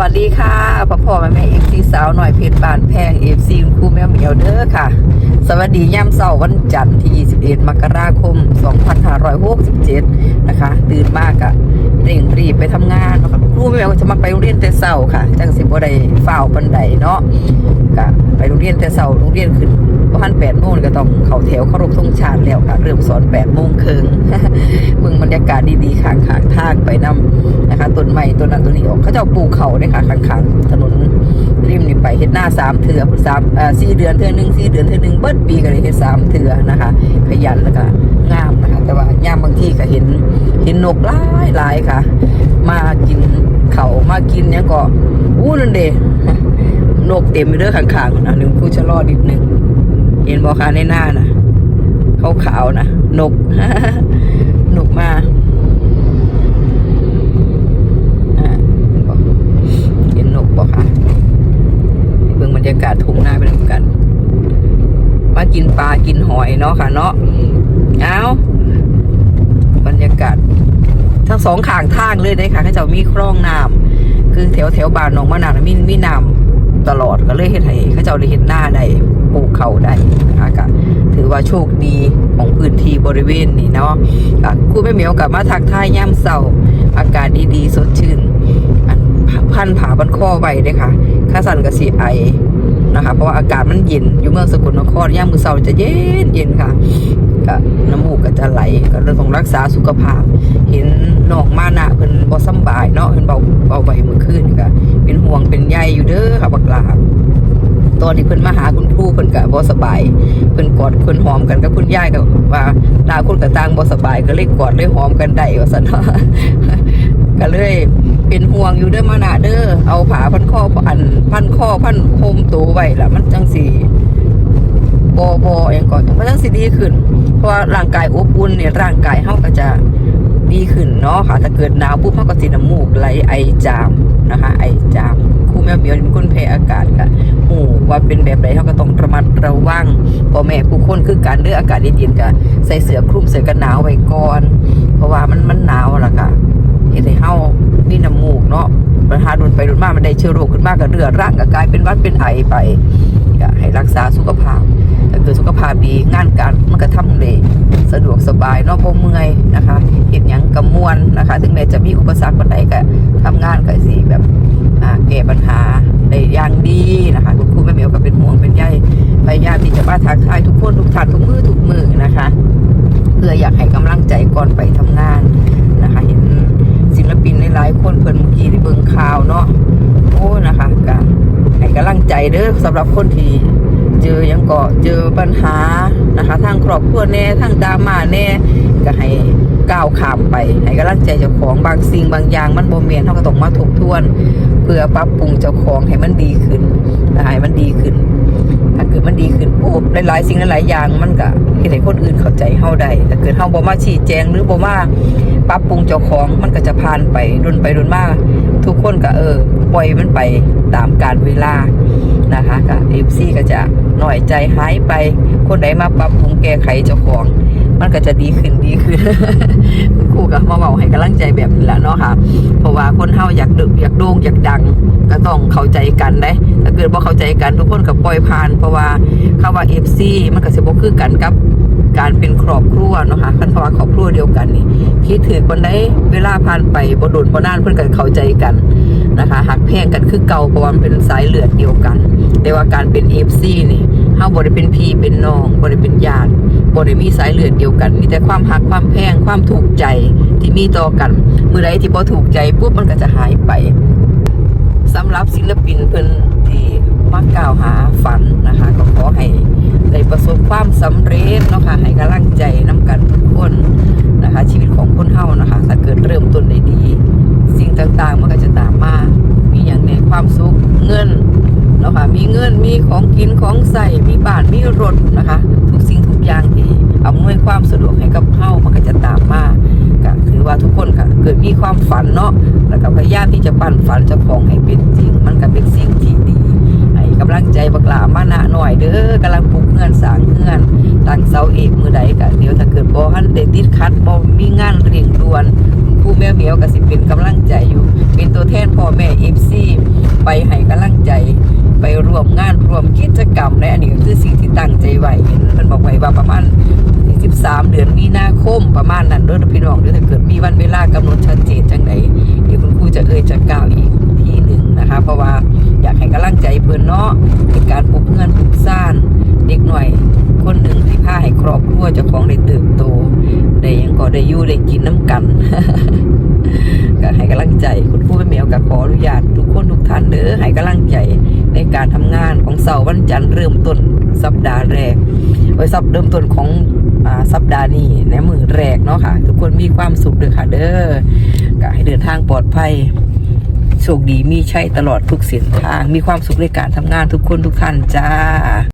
วัสดีค่ะพ่อพ่อแม่แม่เอฟซีสาวหน่อยเพชรบานแพงเอฟซีครูแม่เหมียวเด้อค่ะ สวัสดีย่ำเสาร์วันจันทร์ที่ 21 มกราคม 2567 นะคะ ตื่นมากอะเร่งรีบไปทำงานนะคะ รูแม่เหมวก็จะมาไปโรงเรียนแต่เช้าค่ะจังสิบ่ได้ฝ้าวปันใดเนาะก็ไปโรงเรียนแต่เช้าโรงเรียนขึ้นประมาณ8โมงก็ต้องเข้าแถวเคารพธงชาติแล้วค่ะเริ่มสอน8โมงครึ่งเบิ่งบรรยากาศดีๆข้างๆทางไปนำนะคะต้นไม้ต้นนั้นต้นนี้ออกเขาจ้าปลูกเขาเนี่ยค่ะข้างๆถนนริมนี่ไปเฮ็ดหน้าสามเถื่อสามเอ่อสี่เดือนเถื่อหนึ่งสี่เดือนเถื่อหนึ่งเบิดปีก็เลยเฮ็ดสามเถื่อนะคะขยันแล้วก็งามนะคะ แต่ว่ายามบางที่ก็เห็นเห็นนกหลายหลายค่ะ เขามากินเนี่ยก็อู้นั่นเด้นกเต็มไปด้วยข้างๆนะหนึ่งผู้ชะลอนิดหนึ่งเห็นบอคะในหน้านะขาขาวนะนกนกมาอ่าบอกเห็นนกบอกค่ะเบิ่งบรรยากาศทุ่งนาไปด้วยกัน มากินปลากินหอยเนาะค่ะเนาะเอาบรรยากาศ ทั้งสองข้างทางเลยได้ค่ะเขาเจ้ามีคลองน้ำคือแถวแถวบ้านหนองมะนาวมีมีน้ำตลอดก็เลยเฮ็ดให้เขาเจ้าได้เห็นหน้าได้ปลูกเขาได้นะคะก็ถือว่าโชคดีของพื้นที่บริเวณนี้เนาะก็ครู่แม่เหมียวกลับมาทักทายย่ำเสาอากาศดีๆ สดชื่นพันผาบันข้อไว้เด้ค่ะข้าสันกับสีไอนะคะเพราะว่าอากาศมันเย็นอยู่เมืองสกลนครย่ามมือเสาจะเย็นเย็นค่ะ จะไหลก็เลยต้องรักษาสุขภาพ เห็นน้องมานะเพิ่นบ่สำบายเนาะเพิ่นเบาเบาใบมือขึ้นก็เป็นห่วงเป็นใยอยู่เด้อค่ะบักลาตอนที่เพิ่นมาหาคุณครูเพิ่นก็บ่สบายเพิ่นกอดเพิ่นหอมกันกับคุณยายก็ว่าตาคนก็ต่างบ่สบายก็เลยกอดเลยหอมกันได้ว่าซั่นเนาะก็เลยเป็นห่วงอยู่เด้อมานะเด้อเอาผ้าพันคออันพันคอพันโฮมตัวไว้ละมันจังสิ บอบออย่างก่อนมันต้องสิดีขึ้น เพราะว่าร่างกายอบอุ่นเนี่ยร่างกายเฮาก็จะดีขึ้นเนาะค่ะ ถ้าเกิดหนาวปุ๊บเฮาก็สิน้ำมูกไหลไอจามนะคะ ไอจามครูแม่เหมียวเป็นคนแพ้อากาศก็หูว่าเป็นแบบใดเฮาก็ต้องระมัดระวังพ่อแม่ผู้คนคือการเลือกอากาศเย็นๆก็ใส่เสื้อคลุมเสื้อกันหนาวไว้ก่อน เพราะว่ามันมันหนาวล่ะค่ะเฮ็ดให้เฮามีน้ำมูกเนาะปัญหาโดนไปโดนมามันได้เชื้อโรคขึ้นมาก็เรื้อรังก็กลายเป็นหวัดเป็นไอไปก็ให้รักษาสุขภาพ ถ้าเกิดสุขภาพดีงานการมันก็ทำได้สะดวกสบายนอกบ่เมื่อยนะคะเห็นยังกระมวลนะคะ ถึงแม้จะมีอุปสรรคปันใดก็ทำงานก็สิแบบอ่าแก้ปัญหาได้อย่างดีนะคะคุณครูแม่เหมียวก็เป็นห่วงเป็นใยพยายามที่จะมาทักทายทุกคนทุกท่านทุกมือทุกมือนะคะ เพื่ออยากให้กำลังใจก่อนไปทำงานนะคะเห็นศิลปินหลายๆคนเพิ่นเมื่อกี้ที่เบิ่งข่าวเนาะโอ้นะคะก็ให้กำลังใจเด้อสำหรับคนที่ เจอยังก็เจอปัญหานะคะทางครอบครัวแน่ทางดราม่าแน่ก็ให้ก้าวข้ามไปให้กำลังใจเจ้าของบางสิ่งบางอย่างมันบ่แม่นเฮาก็ต้องมาทบทวน เพื่อปรับปรุงเจ้าของให้มันดีขึ้นนะคะให้มันดีขึ้น ถ้าเกิดมันดีขึ้นปุ๊บหลายๆสิ่งหลายๆอย่างมันก็เฮ็ดให้คนอื่นเข้าใจเฮาได้ถ้าเกิดเฮาบ่มาชี้แจงหรือบ่มาปรับปรุงเจ้าของมันก็จะผ่านไปดนไปดนมาก ทุกคนก็เออปล่อยมันไปตามกาลเวลานะคะก็เอฟซีก็จะหน่อยใจหายไป คนใดมาปรับปรุงแก้ไขเจ้าของ มันก็จะดีขึ้นดีขึ้นคุณครูก็มาเบาให้กำลังใจแบบนี้แหละเนาะค่ะ เพราะว่าคนเฮาอยากดึกอยากโด่งอยากดังก็ต้องเข้าใจกันได้ถ้าเกิดบ่าเข้าใจกันทุกคนก็ปล่อยผ่าน เพราะว่าคำว่าเอฟซีมันก็สิบ่คือกันกับ การเป็นครอบครัวเนาะค่ะคันว่าครอบครัวเดียวกันนี่คิดถือคนใดเวลาผ่านไปบ่โดนบ่นานเพิ่อนก็เข้าใจกันนะคะหักแพงกันคือเก่าเพราะว่ามันเป็นสายเลือดเดียวกัน แต่ว่าการเป็นเอฟซีนี่เฮาบ่ได้เป็นพี่เป็นน้องบ่ได้เป็นญาติบ่ได้มีสายเลือดเดียวกัน มีแต่ความหักความแพงความถูกใจที่มีต่อกันเมื่อใดที่บ่ถูกใจปุ๊บมันก็จะหายไปสำหรับศิลปินเพิ่นที่มักกล่าวหาฝันนะคะ ก็ขอให้ได้ประสบความสำเร็จ มีของกินของใส่มีบ้านมีรถนะคะ ทุกสิ่งทุกอย่างที่อำนวยความสะดวกให้กับเฮามันก็จะตามมาก็คือว่าทุกคนค่ะเกิดมีความฝันเนาะแล้วก็พยายามที่จะปั้นฝันเจ้าของให้เป็นจริง มันก็เป็นสิ่งที่ดีให้กำลังใจบักหลามานะหน่อยเด้อกำลังปลูกเงื่อนสางเงื่อนตั้งเสาเอกมือใดก็เดี๋ยวถ้าเกิดบ่ฮันได้ติดขัดบ่มีงานเร่งด่วนคุณครูแม่เหมียวก็สิเป็นกำลังใจอยู่ เป็นตัวแทนพ่อแม่ FC ไปให้กำลังใจ ไปร่วมงานร่วม กรรมในอันนี้ก็คือสิ่งที่ตั้งใจไว้มันบอกไว้ว่าประมาณ13 เดือนมีนาคมประมาณนั้นเด้อพี่น้องเด้อถ้าเกิดมีวันเวลากำหนดชัดเจนจังไดเดี๋ยวคุณครูจะเอ่ยจะกล่าวอีกทีหนึ่งนะคะ เพราะว่าอยากให้กำลังใจเพิ่อนเนาะเป็นการปลุกเงินปลุกซ่านเด็กหน่อย คนหนึ่งที่พาให้ครอบครัวเจ้าของได้เติบโตได้ยังก็ได้อยู่ได้กินน้ำกันก็ให้กำลังใจคุณครูแม่เหมียวกับขออนุญาตทุกคนทุกท่านเด้อให้กำลังใจ ในการทำงานของเสาร์วันจันทร์เริ่มต้นสัปดาห์แรกไว้สัปเริ่มต้นของสัปดาห์นี้ในมือแรกเนาะค่ะ ทุกคนมีความสุขเด้อค่ะเด้อก็ให้เดินทางปลอดภัยโชคดีมีชัยตลอดทุกเส้นทาง มีความสุขในการทำงานทุกคนทุกท่านจ้า